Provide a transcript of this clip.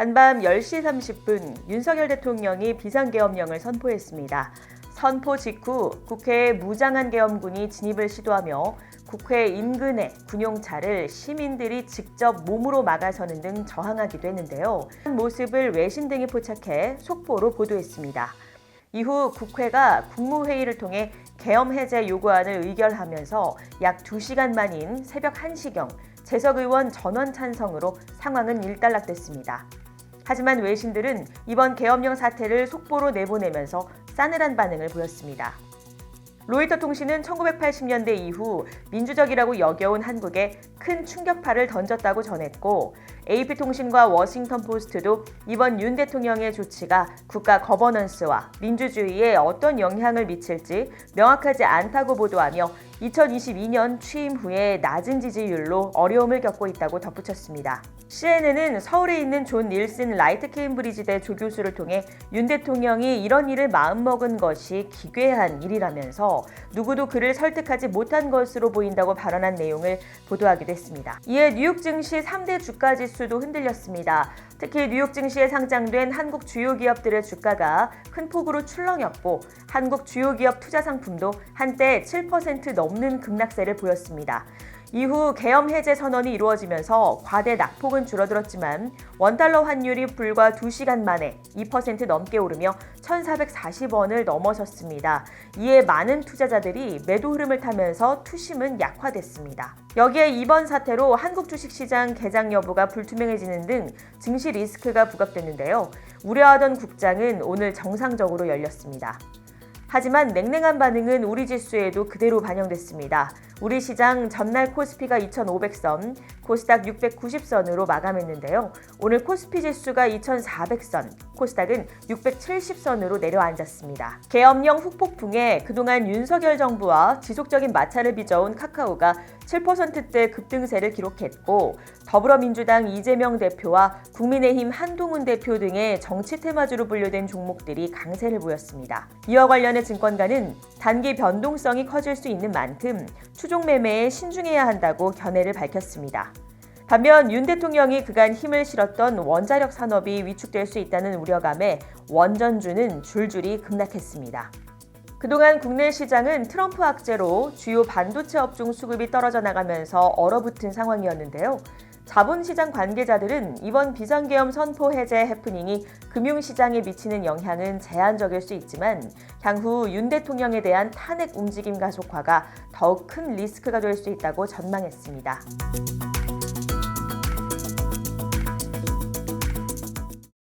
한밤 10시 30분 윤석열 대통령이 비상계엄령을 선포했습니다. 선포 직후 국회에 무장한 계엄군이 진입을 시도하며 국회 인근에 군용차를 시민들이 직접 몸으로 막아서는 등 저항하기도 했는데요. 그 모습을 외신 등이 포착해 속보로 보도했습니다. 이후 국회가 국무회의를 통해 계엄 해제 요구안을 의결하면서 약 2시간 만인 새벽 1시경 재석 의원 전원 찬성으로 상황은 일단락됐습니다. 하지만 외신들은 이번 계엄령 사태를 속보로 내보내면서 싸늘한 반응을 보였습니다. 로이터 통신은 1980년대 이후 민주적이라고 여겨온 한국에 큰 충격파를 던졌다고 전했고 AP통신과 워싱턴 포스트도 이번 윤 대통령의 조치가 국가 거버넌스와 민주주의에 어떤 영향을 미칠지 명확하지 않다고 보도하며 2022년 취임 후에 낮은 지지율로 어려움을 겪고 있다고 덧붙였습니다. CNN은 서울에 있는 존 닐슨 라이트 케임브리지대 조교수를 통해 윤 대통령이 이런 일을 마음먹은 것이 기괴한 일이라면서 누구도 그를 설득하지 못한 것으로 보인다고 발언한 내용을 보도하기도 했습니다. 이에 뉴욕 증시 3대 주가 지수도 흔들렸습니다. 특히 뉴욕 증시에 상장된 한국 주요 기업들의 주가가 큰 폭으로 출렁였고 한국 주요 기업 투자 상품도 한때 7%넘 는 급락세를 보였습니다. 이후 계엄 해제 선언이 이루어지면서 과대 낙폭은 줄어들었지만 원달러 환율이 불과 2시간 만에 2% 넘게 오르며 1,440원을 넘어섰습니다. 이에 많은 투자자들이 매도 흐름을 타면서 투심은 약화됐습니다. 여기에 이번 사태로 한국 주식시장 개장 여부가 불투명해지는 등 증시 리스크가 부각됐는데요. 우려하던 국장은 오늘 정상적으로 열렸습니다. 하지만 냉랭한 반응은 우리 지수에도 그대로 반영됐습니다. 우리 시장 전날 코스피가 2,500선, 코스닥 690선으로 마감했는데요. 오늘 코스피 지수가 2,400선, 코스닥은 670선으로 내려앉았습니다. 계엄령 후폭풍에 그동안 윤석열 정부와 지속적인 마찰을 빚어온 카카오가 7%대 급등세를 기록했고 더불어민주당 이재명 대표와 국민의힘 한동훈 대표 등의 정치 테마주로 분류된 종목들이 강세를 보였습니다. 이와 관련해 증권가는 단기 변동성이 커질 수 있는 만큼 추종 매매에 신중해야 한다고 견해를 밝혔습니다. 반면 윤 대통령이 그간 힘을 실었던 원자력 산업이 위축될 수 있다는 우려감에 원전주는 줄줄이 급락했습니다. 그동안 국내 시장은 트럼프 악재로 주요 반도체 업종 수급이 떨어져 나가면서 얼어붙은 상황이었는데요. 자본시장 관계자들은 이번 비상계엄 선포 해제 해프닝이 금융시장에 미치는 영향은 제한적일 수 있지만 향후 윤 대통령에 대한 탄핵 움직임 가속화가 더욱 큰 리스크가 될 수 있다고 전망했습니다.